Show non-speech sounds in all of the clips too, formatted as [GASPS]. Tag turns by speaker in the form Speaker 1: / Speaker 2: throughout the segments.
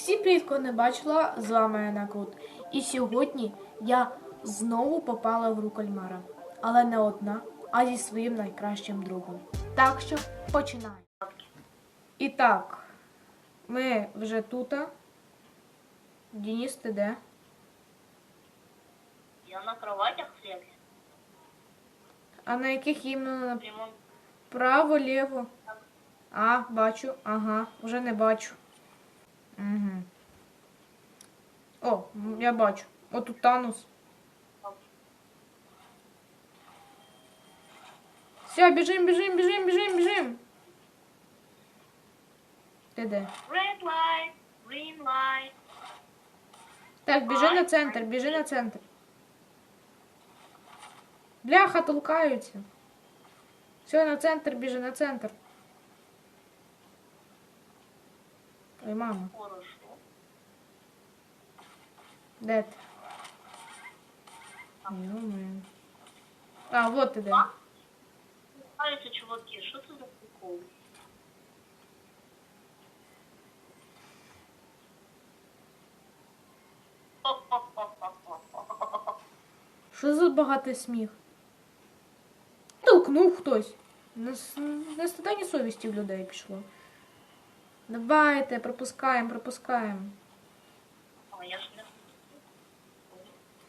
Speaker 1: Всі привіт, кого не бачила, з вами Анна Крут. І сьогодні я знову попала в руку кальмара. Але не одна, а зі своїм найкращим другом. Так що починаємо. І так, ми вже тут. Денис, ти де?
Speaker 2: Я на кроватях всех.
Speaker 1: А на яких іменно? Право, ліво. А, бачу. Ага, вже не бачу. Угу. О, я бачу. О, тут Танус. Все, біжим, біжим, біжим, біжим, біжим. Ти де?
Speaker 2: Red light, green light.
Speaker 1: Так, біжи на центр, біжи на центр. Бляха, толкаються. Все, на центр, біжи на центр. Ой, мама,
Speaker 2: Хорошо.
Speaker 1: де ти? Ё-моё. А, вот ти де.
Speaker 2: Нравятся чуваки, что это за прикол?
Speaker 1: Що за багатий сміх? Толкнув хтось. Не, с- не стида, ні совісті в людей пішло. Давайте, пропускаємо, пропускаємо.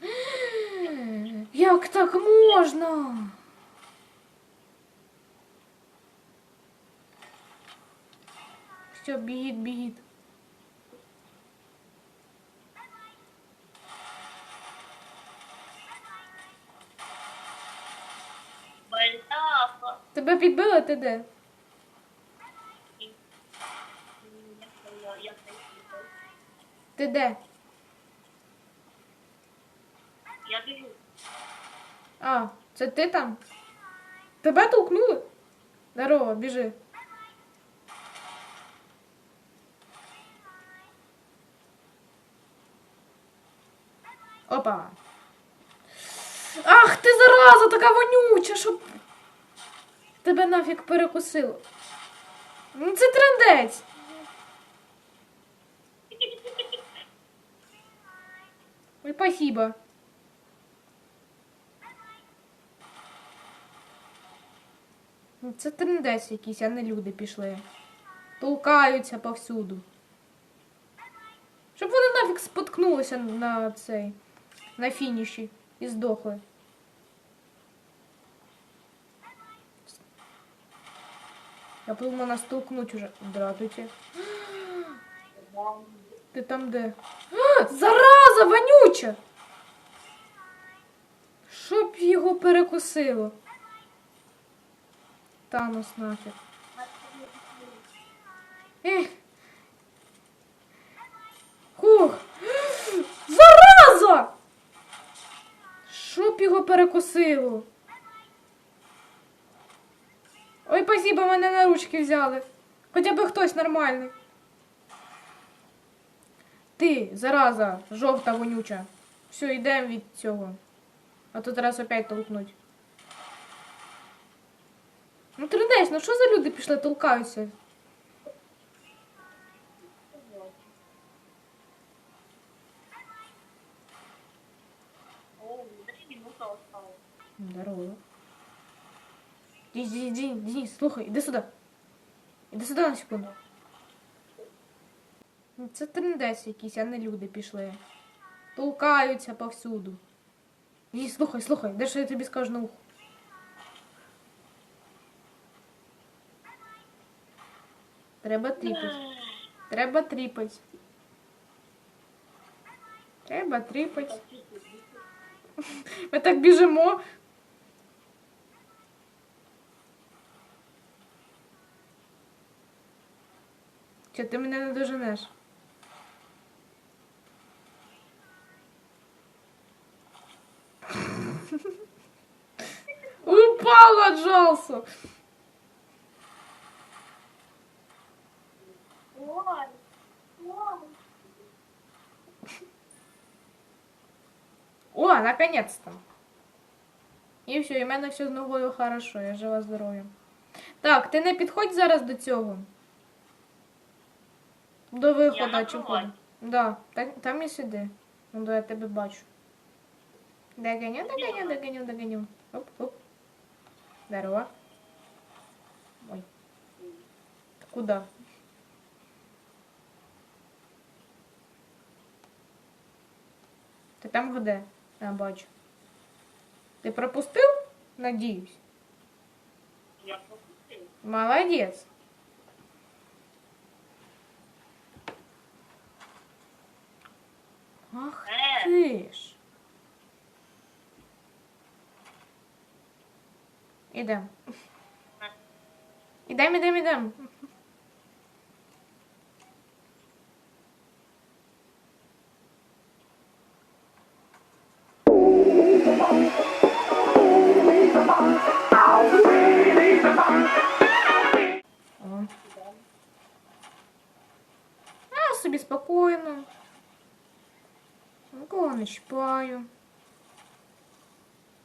Speaker 1: [GASPS] Як так можна? Все, бігіть, бігіть. Тебе підбили, ти де?
Speaker 2: Я, я,
Speaker 1: Ти де?
Speaker 2: я бежу.
Speaker 1: А, це ти там? Тебе толкнули? Здорово, біжи. Опа. Ах, ти зараза, така вонюча, щоб тебе нафіг перекусило. Ну це трендець. Ой, спасибо. Ну, Це трендець якийсь, а не люди пішли. Толкаються повсюду. Щоб вони нафіг споткнулися на цей, на фініші і здохли. Я подумала нас толкнуть уже. Здравствуйте. [GASPS] Ти там де? А, зараза, вонюча! Щоб його перекусило. Танос нафіг. Ех. Хух. Зараза! Щоб його перекусило. Ой, спасибо, мене на ручки взяли. Хоча б хтось нормальний. Ти, зараза, жовта вонюча. Все, йдемо від цього. А то зараз опять толкнуть. Ну тридесь, ну що за люди пішли, толкаються? Здорово. Денис, Денис, слухай, іди сюди. Іди сюди на секунду. Ну, Це трендець якийсь, а не люди пішли. Толкаються повсюду. Денис, слухай, слухай, де що я тобі скажу на ухо? Треба тріпать. Треба тріпать. Треба тріпать. Ми так біжимо. Чи ти мене не доженеш?
Speaker 2: Ой, ой.
Speaker 1: О, наконец-то. І все, і в мене все з ногою хорошо, я жива здоров'я. Так, ти не підходь зараз до цього. До виходу входу. Да, так, там і сиди. Ну, да, я тебе бачу. Догоню, догоню, догоню, догоню. Оп, оп. Здорово. Ой. Куда? Ти там где? Я бачу. Ти пропустив? Надіюсь.
Speaker 2: Я пропустив.
Speaker 1: Молодець. Ах
Speaker 2: Е,
Speaker 1: ти ж. Ідем. Ідем, ідем, ідем. О. А, собі спокійно. Нікого не чіпаю.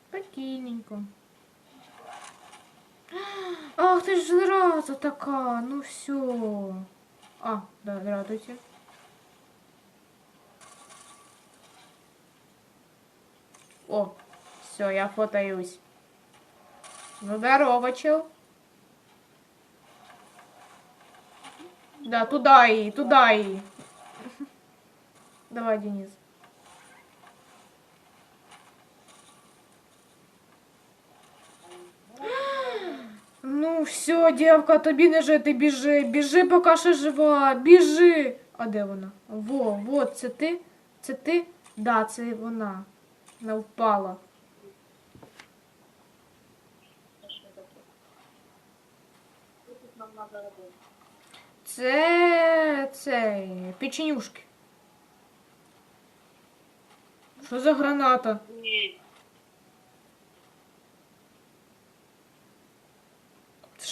Speaker 1: Спокійненько. Ах, ти ж зразу така, ну все. А, да, здравствуйте. О, все, я фотоюсь. Ну, здорово, чел. Да, туда и, туда и. Давай, Денис. Ну, все, дівка, тобі не жити, біжи, біжи, поки ще жива, біжи. А де вона? Во, во, це ти? Це ти? Да, це вона. Вона впала.
Speaker 2: це
Speaker 1: це печенюшки. Що за граната?
Speaker 2: Ні.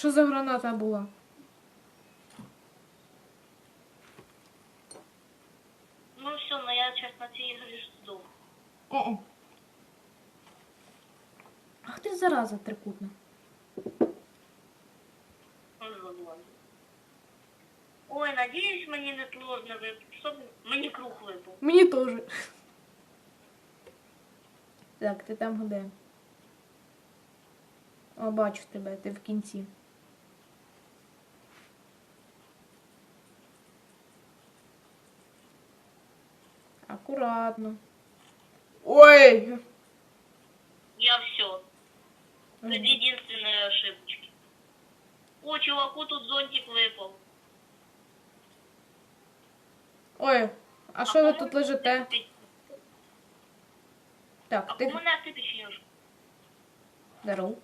Speaker 1: Що за граната була?
Speaker 2: Ну все, ну я зараз на цій ігрі жду.
Speaker 1: О-о. Ах ти зараза трикутна.
Speaker 2: Ой, надіюсь, мені не сложно випав. Щоб мені круг випав.
Speaker 1: Мені теж. Так, ти там де? О, бачу тебе, ти в кінці. Акуратно. Ой!
Speaker 2: Я все. Это единственная ошибочка. О, чуваку тут зонтик випав.
Speaker 1: Ой, а що ви тут лежите? Так,
Speaker 2: А
Speaker 1: ти.
Speaker 2: у мене ти печенюшка.
Speaker 1: Здоров.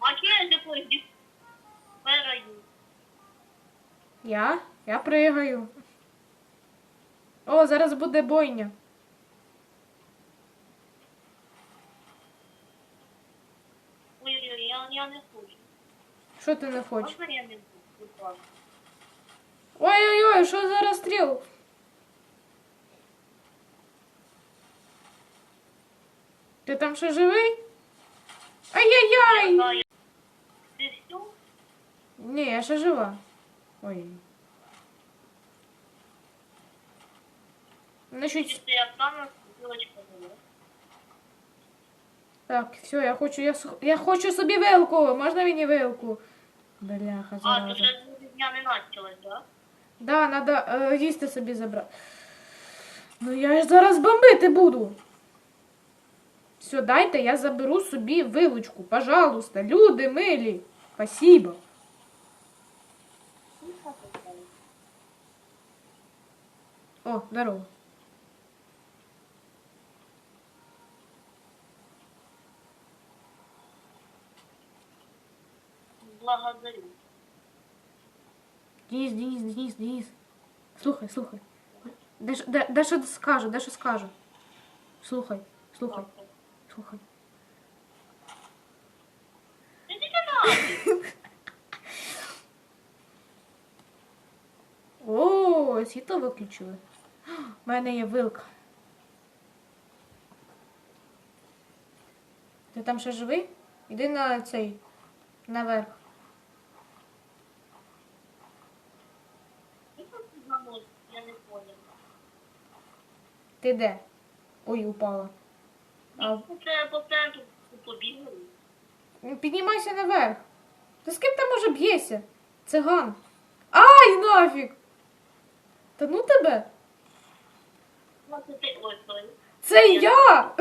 Speaker 2: А чи я з якоюсь
Speaker 1: Я? Я пригаю. О, зараз буде бойня.
Speaker 2: Ой-ой-ой, я, я не хочу.
Speaker 1: Що ти не хочеш?
Speaker 2: Можна я не буду?
Speaker 1: Ой-ой-ой, що за розстріл? Ти там ще живий? Ай-яй-яй!
Speaker 2: Ти все?
Speaker 1: Ні, я ще жива. Ой. Ну, чуть...
Speaker 2: Если я заберет.
Speaker 1: Так, все, я хочу, я, я хочу собі вилку. Можна мені вилку? Бляха,
Speaker 2: А, то вже дня не началось, да?
Speaker 1: Да, надо е, їсти собі забрати. Ну я ж зараз бомбити буду. Все, дайте, я заберу собі вилочку. Пожалуйста, люди милі. Спасибо. О, здорово.
Speaker 2: Благодарю.
Speaker 1: Денис, Денис, Денис, Денис. Слухай, слухай. Де, де, де що скажу, де що скажу. Слухай, слухай, слухай. О, світло виключили. У мене є вилка. Ти там ще живий? Іди на цей. Наверх. Ти де? Ой, упала. А,
Speaker 2: Це по центру побігли.
Speaker 1: ну, піднімайся наверх. Та з ким там може б'єся? Циган. Ай, нафіг! Та ну тебе!
Speaker 2: Це
Speaker 1: я!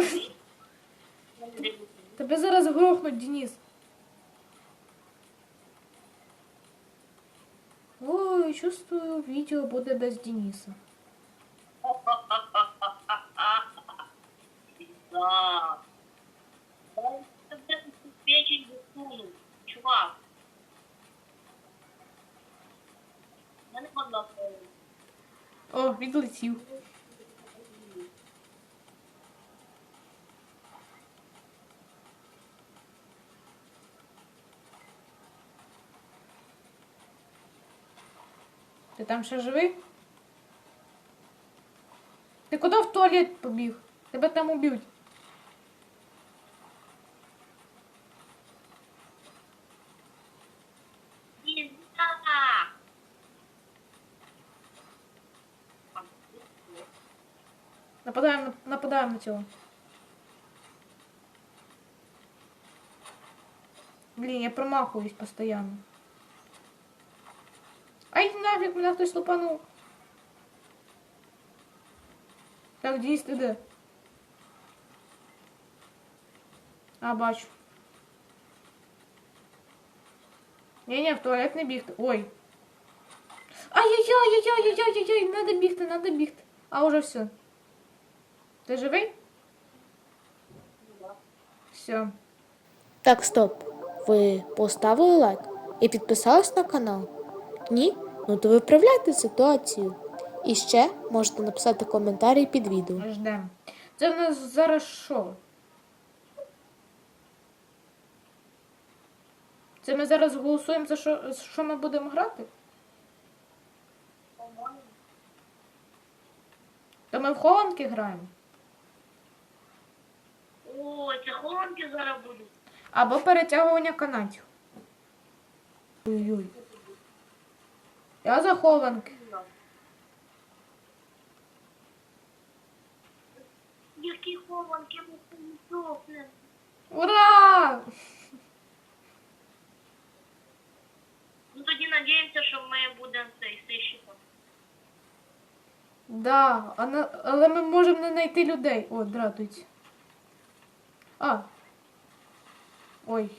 Speaker 1: Тебе зараз грохнуть, Денис. Ой, чувствую, відео буде без Дениса.
Speaker 2: Да. Печень засунув, чувак. Мене вода стоїть.
Speaker 1: О, відлетів. Ти там ще живий? Ти куди в туалет побіг? Тебе там уб'ють. Нападаємо, на- нападаємо на цього. Блін, я промахуюсь постійно. Ай, нафіг, мене хтось лупанув. Так, Денис, ти де? А, бачу. Ні-ні, в туалет не бігти. Ой. Ай-яй-яй-яй-яй-яй-яй-яй, надо бігти, надо бігти. А уже все. Ти живий? Все.
Speaker 3: Так, стоп. Ви поставили лайк і підписались на канал? Ні? Ну то виправляйте ситуацію. І ще можете написати коментарі під відео.
Speaker 1: Ждем. Це в нас зараз що? Це ми зараз голосуємо за що, за що ми будемо грати? То ми в хованки граємо.
Speaker 2: О, це холонки зараз будуть.
Speaker 1: Або перетягування канатів. Ой-ой. Я за хованки.
Speaker 2: Які хованки ми здохнемо.
Speaker 1: Ура!
Speaker 2: Ну тоді надіємося, що ми будемо цей сищиком.
Speaker 1: Да, а на- але ми можемо не знайти людей. О, дратують. А. Ой.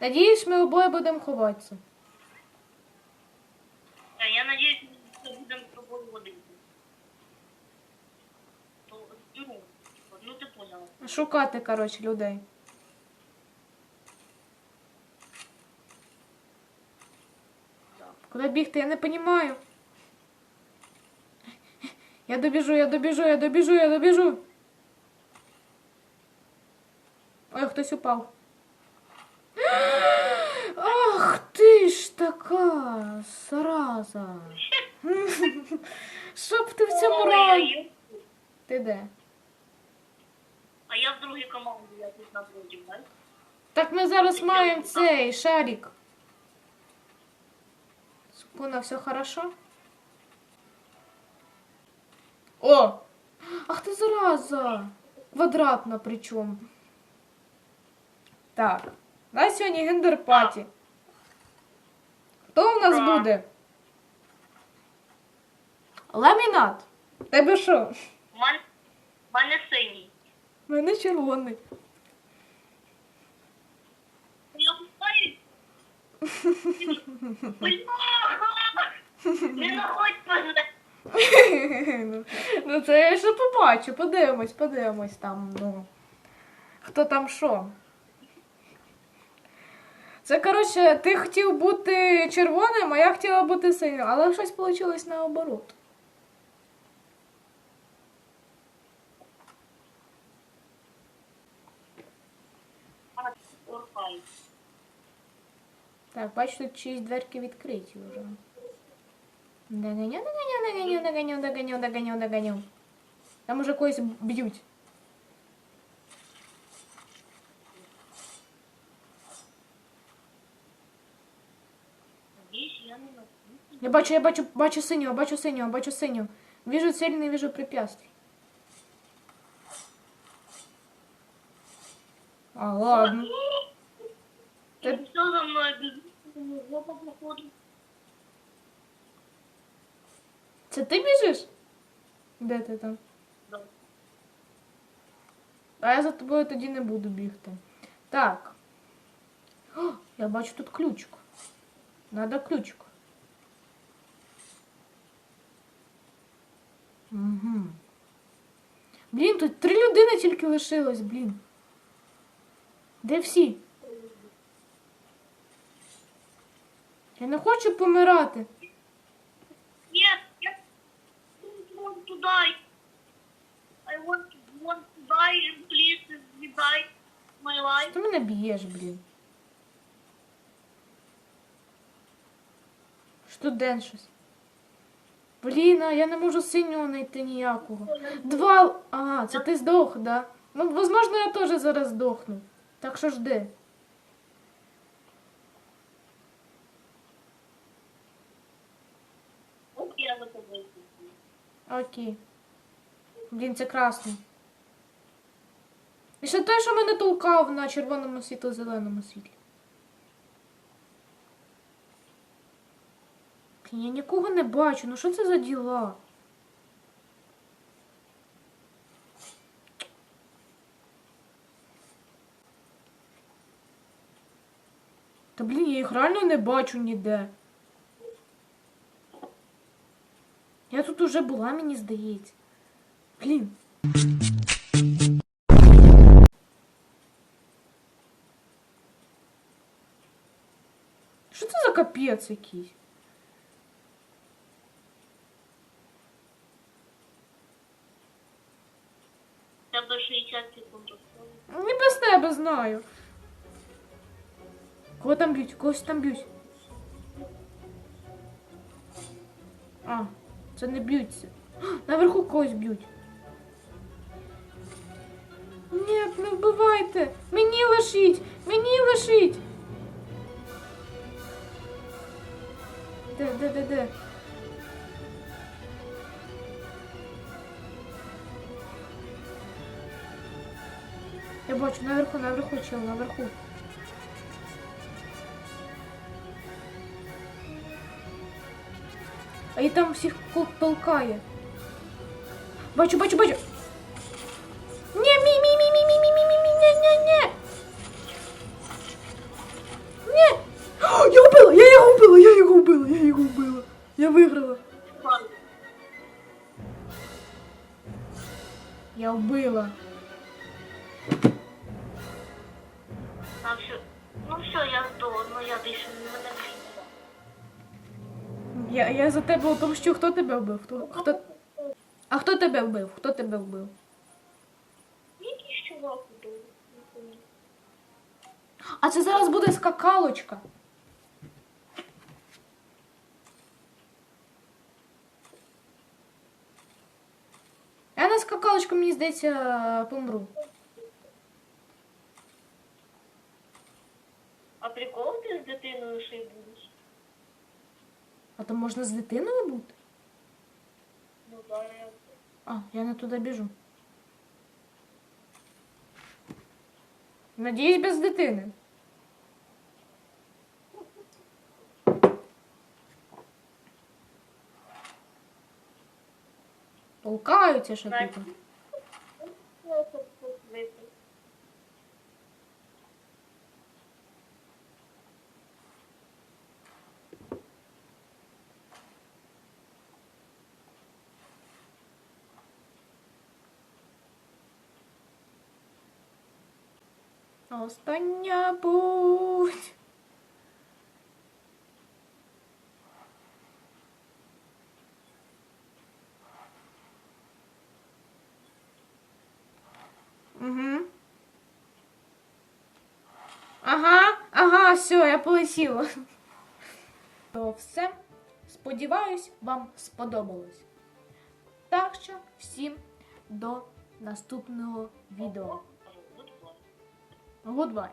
Speaker 1: Надіюсь, ми обоє будемо ховатися.
Speaker 2: А я надіюсь, ми будемо з тобою водити. То, ну, типу, ну ти поняла.
Speaker 1: Шукати, коротше, людей. Куди бігти, я не розумію. Я добіжу, я добіжу, я добіжу, я добіжу. Ой, хтось упав. Ах ти ж така зараза. [LAUGHS] Щоб ти в цьому
Speaker 2: О,
Speaker 1: раї.
Speaker 2: я є.
Speaker 1: Ти де?
Speaker 2: А я в другій команді, я тут напротив, так?
Speaker 1: Так ми зараз маємо цей шарик. Сукуна, все хорошо? О! Ах ти зараза! Квадратна причому. Так. На сьогодні гендер-паті. Хто у нас буде? Ламінат. Тебе що?
Speaker 2: У мене, в мене синій.
Speaker 1: У мене червоний. [LAUGHS]
Speaker 2: Не находь мене.
Speaker 1: Ну, ну це я ще побачу, подивимось, подивимось там, ну. Хто там що? Це, коротше, ти хотів бути червоним, а я хотіла бути синім, але щось вийшло наоборот. Так, бачу, тут чиїсь дверки відкриті вже. Догоню, догоню, догоню, догоню, догоню, догоню, догоню. Там уже когось
Speaker 2: бьют. Я
Speaker 1: бачу, я бачу, бачу синього, бачу синього, бачу синього. Вижу цель, не вижу препятствий. А, ладно.
Speaker 2: Ты... Что за мной? Его по походу.
Speaker 1: Це ти біжиш? Де ти там?
Speaker 2: Да.
Speaker 1: А я за тобою тоді не буду бігти. Так. О, я бачу тут ключик. Надо ключик. Угу. Блін, тут три людини тільки лишилось, блін. Де всі? Я не хочу помирати.
Speaker 2: Ні, я want to die. I want, want to die and please die my life.
Speaker 1: Ти мене б'єш, блін. Що тут ден? Блін, а я не можу синього знайти ніякого. Два. Ага, це ти здох, да? Ну, возможно, я теж зараз здохну. Так що жди.
Speaker 2: Окей, я за тобою.
Speaker 1: Окей. Блін, це красний. І ще той, що мене толкав на червоному світло зеленому світлі. Я нікого не бачу. Ну що це за діла? Та блін, я їх реально не бачу ніде. Я тут уже була, мені здається. Блін. Що це за капець якийсь?
Speaker 2: Я до 60 секунд осталось.
Speaker 1: Не без тебе знаю. Кого там б'ють? Когось там б'ють. А, це не б'ються. [GASPS] Наверху когось б'ють. Ні, не вбивайте! Мені лишіть! Мені лишіть! Де, де, де, де? Я бачу, наверху, наверху, чел, наверху. А і там всіх кол- толкає. Бачу, бачу, бачу. Ні, мі, мі, мі, мі, мі, мі, мі, мі, мі, ні, ні, ні. Ні. О, [GASPS] Я вбила, я його вбила, я його вбила, я його вбила. Я виграла.
Speaker 2: Ладно.
Speaker 1: Я вбила.
Speaker 2: А все. Ну все, я здох, ну я більше не
Speaker 1: Я, я за тебе отомщу. Хто тебе вбив? Хто, хто... А хто тебе вбив? Хто тебе вбив?
Speaker 2: Якийсь чувак був.
Speaker 1: А це зараз буде скакалочка. Я на скакалочку, мені здається, помру.
Speaker 2: А прикол ти з дитиною ще й?
Speaker 1: А то можна з дитиною бути?
Speaker 2: Ну да, я...
Speaker 1: А, я не туди біжу. Надіюсь, без дитини. Толкаються ще тут.
Speaker 2: Я це тут випив.
Speaker 1: Остання путь. Угу. Ага, ага, все, я полетіла. То все. Сподіваюсь, вам сподобалось. Так що всім до наступного відео. Goodbye.